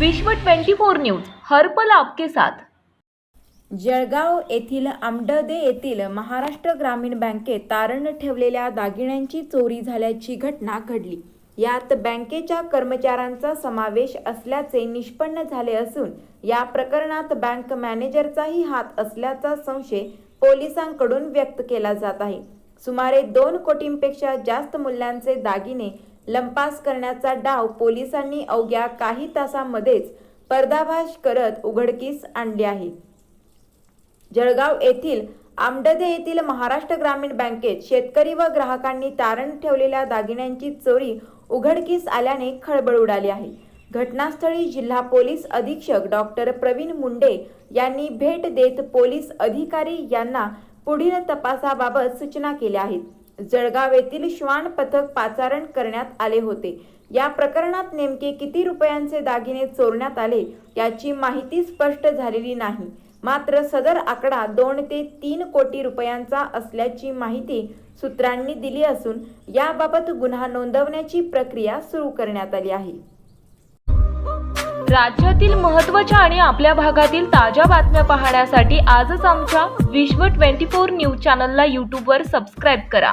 विश्व 24 न्यूज हर्पल आपके साथ. जळगाव येथील आमडदे येथील महाराष्ट्र ग्रामीण बँकेत तारण ठेवलेल्या दागिन्यांची चोरी झाल्याची घटना घडली. यात बँकेच्या कर्मचाऱ्यांचा समावेश असल्याचे निष्पन्न झाले असून या प्रकरणात बँक मॅनेजरचाही हात असल्याचा संशय पोलिसांकडून व्यक्त केला जात आहे. सुमारे दोन कोटींपेक्षा जास्त मूल्यांचे दागिने लंपास करण्याचा डाव पोलिसांनी अवघ्या काही तासांमध्येच पर्दाफाश करत उघडकीस आणले आहे. जळगाव येथील आमडदे येथील महाराष्ट्र ग्रामीण बँकेत शेतकरी व ग्राहकांनी तारण ठेवलेल्या दागिन्यांची चोरी उघडकीस आल्याने खळबळ उडाली आहे. घटनास्थळी जिल्हा पोलीस अधीक्षक डॉक्टर प्रवीण मुंडे यांनी भेट देत पोलीस अधिकारी यांना पुढील तपासाबाबत सूचना केल्या आहेत. जळगाव येथील श्वान पथक पाचारण करण्यात आले होते. या प्रकरणात नेमके किती रुपयांचे दागिने चोरण्यात आले याची माहिती स्पष्ट झालेली नाही. मात्र सदर आकडा दोन ते तीन कोटी रुपयांचा असल्याची माहिती सूत्रांनी दिली असून याबाबत गुन्हा नोंदवण्याची प्रक्रिया सुरू करण्यात आली आहे. राज्यातील महत्त्वाच्या आणि आपल्या भागातील ताज्या बातम्या पाहण्यासाठी आजच आमच्या विश्व 24 न्यूज चॅनलला यूट्यूबवर सबस्क्राईब करा.